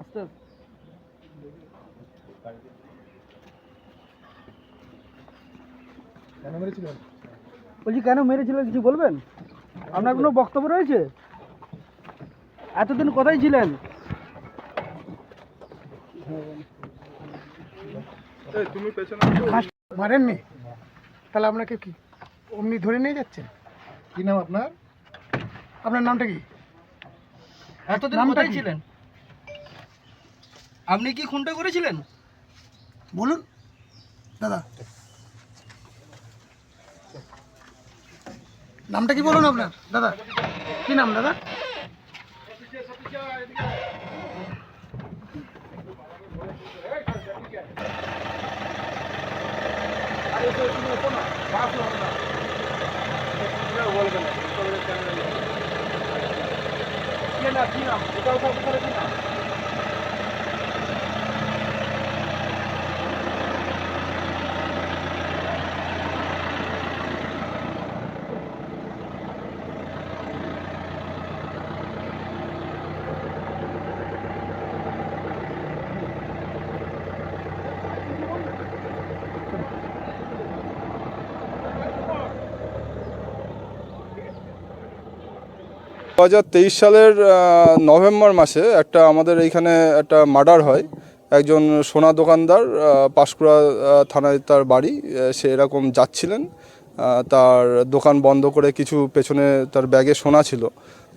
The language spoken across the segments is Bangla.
আস্তে কেন মেরেছিল বলছি কেন মেরেছিল? কিছু বলবেন? আপনার কোনো বক্তব্য রয়েছে? এতদিন কোথায় ছিলেন? তুমি পেছনে মারেননি? তাহলে আপনাকে কি অমনি ধরে নিয়ে যাচ্ছেন? কি নাম আপনার? আপনার নামটা কি? এতদিন কোথায় ছিলেন? আপনি কি খুনটা করেছিলেন? বলুন। দাদা। নামটা কি বলুন আপনার? দাদা। কি নাম দাদা? দু হাজার তেইশ সালের নভেম্বর মাসে একটা আমাদের এইখানে একটা মার্ডার হয়। একজন সোনা দোকানদার পাঁশকুড়া থানায় তার বাড়ি সে এরকম যাচ্ছিলেন। তার দোকান বন্ধ করে কিছু পেছনে তার ব্যাগে সোনা ছিল।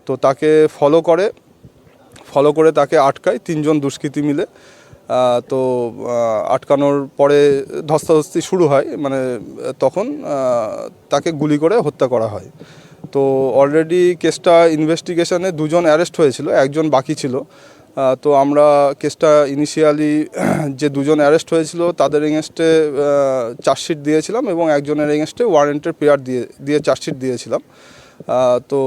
তো তাকে ফলো করে ফলো করে তাকে আটকায় তিনজন দুষ্কৃতী মিলে। তো আটকানোর পরে ধস্তাধস্তি শুরু হয়। মানে তখন তাকে গুলি করে হত্যা করা হয়। তো অলরেডি কেসটা ইনভেস্টিগেশনে দুজন অ্যারেস্ট হয়েছিল, একজন বাকি ছিল। তো আমরা কেসটা ইনিশিয়ালি যে দুজন অ্যারেস্ট হয়েছিল, তাদের এগেনস্টে চার্জশিট দিয়েছিলাম এবং একজনের এগেনস্টে ওয়ারেন্টের পেয়ার দিয়ে দিয়ে চার্জশিট দিয়েছিলাম। তো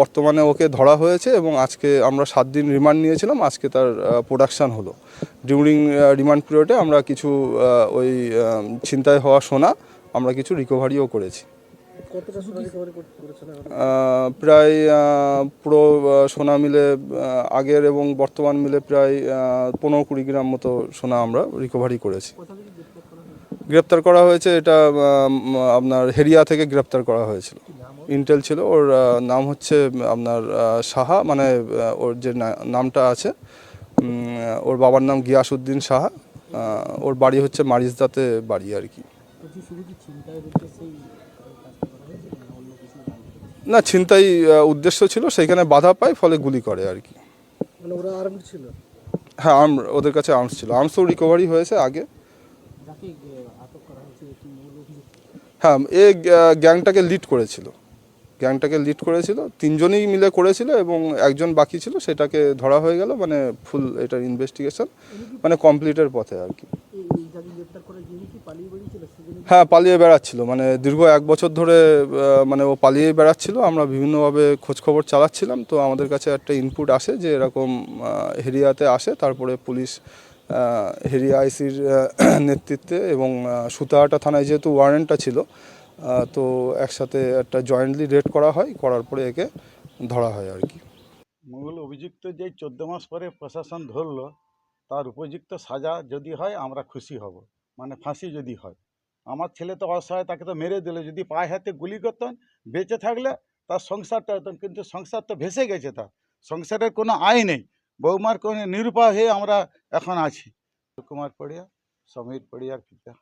বর্তমানে ওকে ধরা হয়েছে এবং আজকে আমরা সাত দিন রিমান্ড নিয়েছিলাম, আজকে তার প্রোডাকশান হলো। ডিউরিং রিমান্ড পিরিয়ডে আমরা কিছু ওই ছিনতাই হওয়া সোনা, আমরা কিছু রিকভারিও করেছি। প্রায় পুরো সোনা মিলে আগের এবং বর্তমান মিলে প্রায় পনেরো কুড়ি গ্রাম মতো সোনা আমরা রিকভারি করেছি। গ্রেপ্তার করা হয়েছে? এটা আপনার হেরিয়া থেকে গ্রেপ্তার করা হয়েছিল। ইন্টেল ছিল ওর নাম হচ্ছে আপনার সাহা মানে ওর যে নামটা আছে ওর বাবার নাম গিয়াসউদ্দিন সাহা ওর বাড়ি হচ্ছে মারিজদাতে বাড়ি আর কি। না ছিনতাই উদ্দেশ্য ছিল সেইখানে বাধা পায় ফলে গুলি করে আর কি। মানে ওরা আর্ম ছিল? হ্যাঁ আর্ম ওদের কাছে আর্মস ছিল। আর্মসও রিকভারি হয়েছে আগে। হ্যাঁ এ গ্যাংটাকে লিড করেছিল। গ্যাংটাকে লিড করেছিল। তিনজনই মিলে করেছিল এবং একজন বাকি ছিল সেটাকে ধরা হয়ে গেল মানে ফুল এটার ইনভেস্টিগেশন মানে কমপ্লিটের পথে আর কি। হ্যাঁ পালিয়ে বেড়াচ্ছিল। মানে দীর্ঘ এক বছর ধরে মানে ও পালিয়ে বেড়াচ্ছিল। আমরা বিভিন্নভাবে খোঁজখবর চালাচ্ছিলাম। তো আমাদের কাছে একটা ইনপুট আসে যে এরকম হেরিয়াতে আসে। তারপরে পুলিশ হেরিয়া আইসির নেতৃত্বে এবং সুতাহাটা থানায় যেহেতু ওয়ারেন্টটা ছিল তো একসাথে একটা জয়েন্টলি রেড করা হয়। করার পরে একে ধরা হয় আর কি। মূল অভিযুক্ত যে চোদ্দ মাস পরে প্রশাসন ধরলো, তার উপযুক্ত সাজা যদি হয়, আমরা খুশি হব। মানে ফাঁসি যদি হয়। আমার ছেলে তো অসহায়, তাকে তো মেরে দিল। যদি পায়ে হাতে গুলি করতেন, বেঁচে থাকলে তার সংসারটা হতো, কিন্তু সংসার তো ভেসে গেছে তার। সংসারের কোনো আয় নেই। বৌমার কোনো নিরুপায় হয়ে আমরা এখন আছি। কুমার পড়িয়া, সমীর পড়িয়ার পিতা।